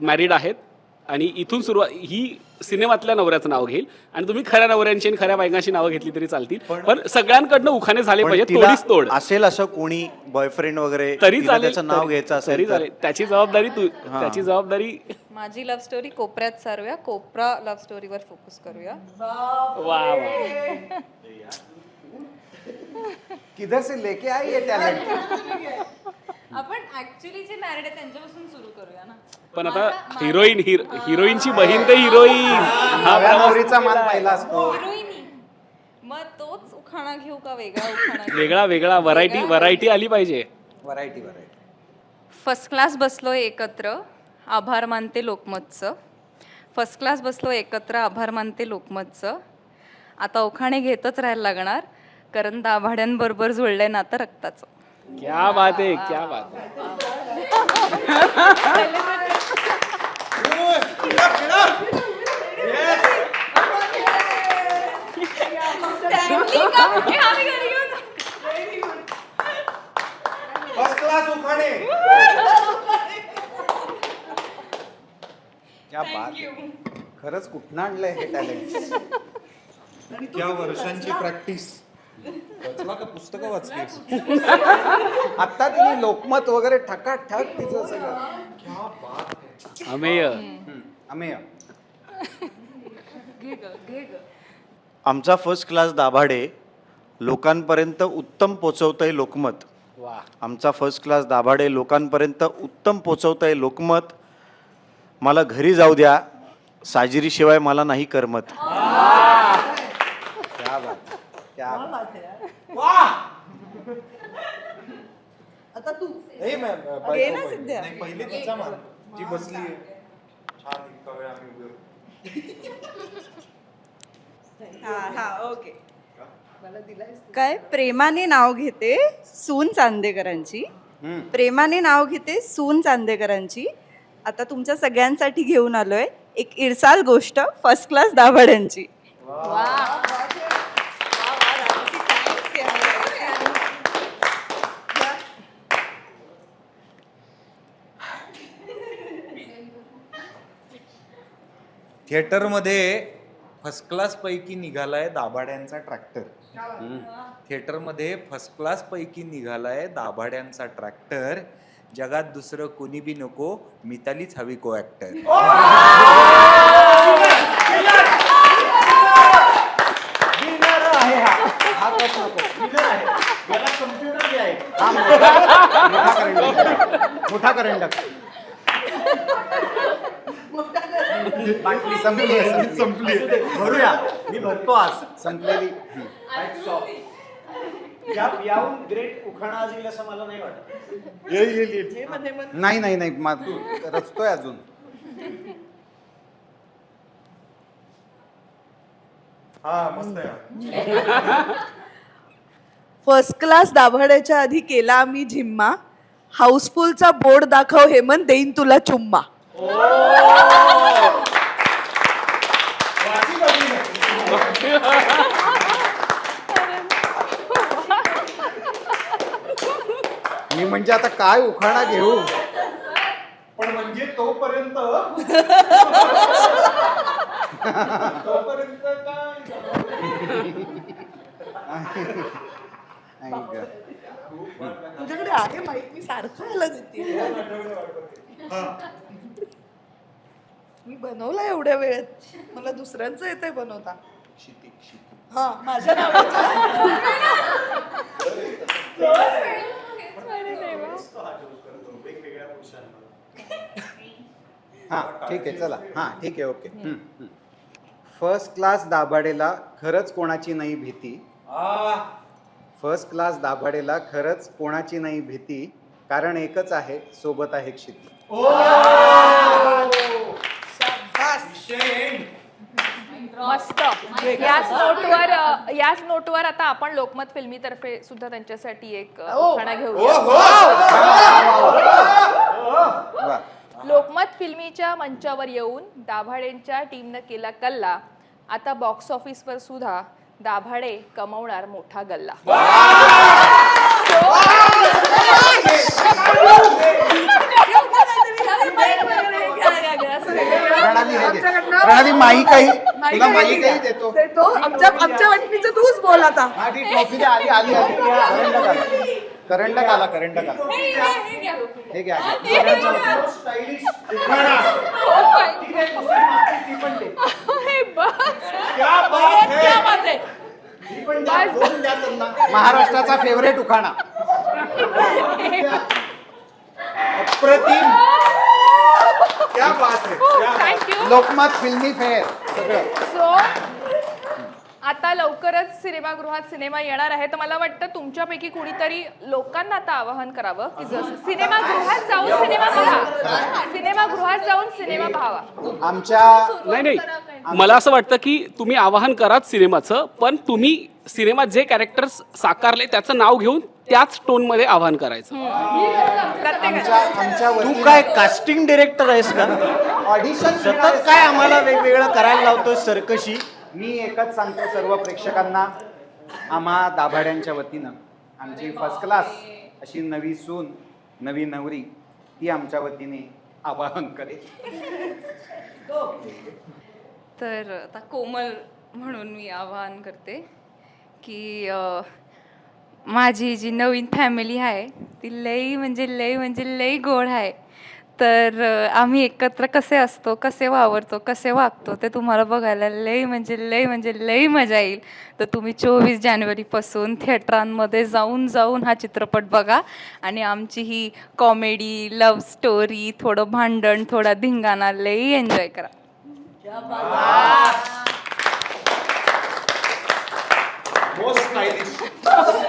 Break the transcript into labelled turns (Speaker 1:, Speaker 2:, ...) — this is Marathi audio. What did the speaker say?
Speaker 1: मॅरिड आहेत आणि इथून सुरुवात ही सिनेमातल्या नवऱ्याचं नाव घेईल. आणि तुम्ही खऱ्या नवऱ्यांची आणि खऱ्या बायकांची नावं घेतली तरी चालतील. पण सगळ्यांकडनं उखाणे झाले पाहिजे तोडीच तोड.
Speaker 2: असेल असं कोणी बॉयफ्रेंड वगैरे
Speaker 1: तरी चालेल
Speaker 2: त्याचं नाव
Speaker 1: तरी-
Speaker 2: घ्यायचं
Speaker 1: तरी
Speaker 2: असेल तर
Speaker 1: चालेल. त्याची जबाबदारी तू त्याची जबाबदारी
Speaker 3: माझी लव्ह स्टोरी कोपऱ्यात सारूया. कोपरा लव्ह स्टोरीवर फोकस करूया.
Speaker 1: वा वा.
Speaker 4: किधर से लेके आई ये टॅलेंट
Speaker 3: ऍक्च्युली जे मॅरिड आहे त्यांच्यापासून सुरू करूया ना.
Speaker 1: पण आता हिरोईन हिरोईनची बहीण ते हिरोईन हा
Speaker 4: नव्या
Speaker 1: प्रवास
Speaker 4: नवरीचा मान पहिला असतो.
Speaker 3: हिरोईनी मग तोच उखाणा घेऊ का वेगळा उखाणा घेऊ?
Speaker 1: वेगळा वेगळा व्हरायटी व्हरायटी आली पाहिजे.
Speaker 4: व्हरायटी व्हरायटी
Speaker 3: फर्स्ट क्लास बसलोय एकत्र आभार मानते लोकमतचं. फर्स्ट क्लास बसलो एकत्र आभार मानते लोकमतचं. आता उखाणे घेतच राहायला लागणार कारण दाभाड्यांबरोबर जुळलंय नातं रक्ताचं.
Speaker 1: क्या बात आहे क्या बात आहे
Speaker 4: फर्स्ट क्लास उखाणे क्या बात आहे. खरंच कुठनं आणलंय हे टॅलेंट
Speaker 5: इतक्या वर्षांची प्रॅक्टिस वाचला का पुस्तकं वाचलीस?
Speaker 4: आता तिने लोकमत वगैरे ठकाठक तिचं सगळं.
Speaker 1: अमेय.
Speaker 4: अमेय.
Speaker 2: आमचा फर्स्ट क्लास दाभाडे लोकांपर्यंत उत्तम पोचवतंय लोकमत.
Speaker 1: वा.
Speaker 2: आमचा फर्स्ट क्लास दाभाडे लोकांपर्यंत उत्तम पोचवतंय लोकमत. मला घरी जाऊ द्या. साजिरीशिवाय मला नाही करमत.
Speaker 4: क्या बात क्या बात.
Speaker 6: आता तू.
Speaker 5: नाही मॅम
Speaker 6: घे ना सिद्ध्या
Speaker 5: नाही पहिले तिचा मान जी बसली छान इतका वेळ आम्ही उभे होतो.
Speaker 6: हा हा ओके. काय प्रेमाने नाव घेते सून चांदेकरांची. प्रेमाने नाव घेते सून चांदेकरांची. आता तुमच्या सगळ्यांसाठी घेऊन आलोय एक इरसाल गोष्ट फर्स्ट क्लास दाभाड्यांची.
Speaker 5: थिएटरमध्ये फर्स्ट क्लास पैकी निघालाय दाभाड्यांचा ट्रॅक्टर थिएटरमध्ये फर्स्ट क्लास पैकी निघालाय दाभाड्यांचा ट्रॅक्टर जगात दुसरं कोणी बी नको मितालीच हवी को ऍक्टर
Speaker 4: विनर आहे हा हा कस नको विनर आहे याला कम्प्युटर बी आहे हा मोठा करंडक मोठा करंडक बाटली संपली आहे, संपली. भरूया. मी भरतो आज. संपलेली. याहून ग्रेट उखाणा येईल असं मला नाही वाटत. नाही नाही नाही. मा- रचतोय अजून.
Speaker 5: हा मस्त आहे.
Speaker 6: फर्स्ट क्लास दाभाड्याच्या आधी केला आम्ही झिम्मा. हाऊसफुलचा बोर्ड दाखव हेमंत देईन तुला चुम्मा.
Speaker 4: मी म्हणजे आता काय उखाणा घेऊ?
Speaker 5: पण म्हणजे तोपर्यंत.
Speaker 6: तुझ्याकडे आहे माहिती? मी सारखं मला देते मी बनवला एवढ्या वेळेत. मला दुसऱ्यांचं येतंय बनवता. हा माझ्या नावाचं.
Speaker 4: हा ठीक आहे चला. हा ठीक आहे ओके. फर्स्ट क्लास दाभाडेला खरंच कोणाची नाही भीती? फर्स्ट क्लास दाभाडेला खरंच कोणाची नाही भीती? कारण एकच आहे सोबत आहे क्षिती
Speaker 7: मस्त. याच नोटवर याच नोटवर आता आपण लोकमत फिल्मीतर्फे सुद्धा त्यांच्यासाठी एक अ, उखाणा घेऊया.
Speaker 4: वा
Speaker 7: लोकमत फिल्मीच्या मंचावर येऊन दाभाडेंच्या टीमनं केला कल्ला आता बॉक्स ऑफिसवर सुद्धा दाभाडे कमवणार मोठा गल्ला
Speaker 4: प्रणाली हे घे. प्रणाली माईकही तुला माईकही देतो.
Speaker 8: तो आमच्या आमच्या वाटणीचं तूच बोल आता.
Speaker 4: हा ट्रॉफी द्या आली आली आली करंडक आला करंडक आला. करंडक आला. हे घ्या महाराष्ट्राचा फेवरेट उखाणा. अप्रतिम. क्या बात है
Speaker 7: थँक्यू
Speaker 4: लोकमत फिल्मी फेअर सगळं
Speaker 7: सो आता लवकरच सिनेमागृहात सिनेमा येणार आहे. तर मला वाटतं तुमच्यापैकी कुणीतरी लोकांना आता आवाहन करावं की जसं सिनेमागृहात जाऊन सिनेमा पहा. सिनेमागृहात जाऊन सिनेमा पाहावा.
Speaker 4: आमच्या
Speaker 1: नाही नाही. मला असं वाटतं की तुम्ही आवाहन कराच सिनेमाचं पण तुम्ही सिनेमात जे कॅरेक्टर्स साकारले त्याचं नाव घेऊन त्याच टोनमध्ये आवाहन करायचं.
Speaker 4: आमच्या आमच्या
Speaker 2: तू काय कास्टिंग डिरेक्टर आहेस का?
Speaker 4: ऑडिशन
Speaker 2: सतत काय आम्हाला वेगवेगळं करायला लावतोय सरकशी?
Speaker 4: मी एकच सांगतो सर्व प्रेक्षकांना आम्हा दाभाड्यांच्या वतीनं. आमची फर्स्ट क्लास अशी नवी सून नवी नवरी ती आमच्या वतीने आवाहन करेल.
Speaker 3: तर आता कोमल म्हणून मी आवाहन करते की माझी जी नवीन फॅमिली आहे ती लई म्हणजे लई म्हणजे लई गोड आहे. तर आम्ही एकत्र कसे असतो कसे वावरतो कसे वागतो ते तुम्हाला बघायला लई म्हणजे लई म्हणजे लई मजा येईल. तर तुम्ही चोवीस जानेवारीपासून थिएटरांमध्ये जाऊन जाऊन हा चित्रपट बघा आणि आमची ही कॉमेडी लव्ह स्टोरी थोडं भांडण थोडा धिंगाणा लई एन्जॉय करा.
Speaker 8: एक तरी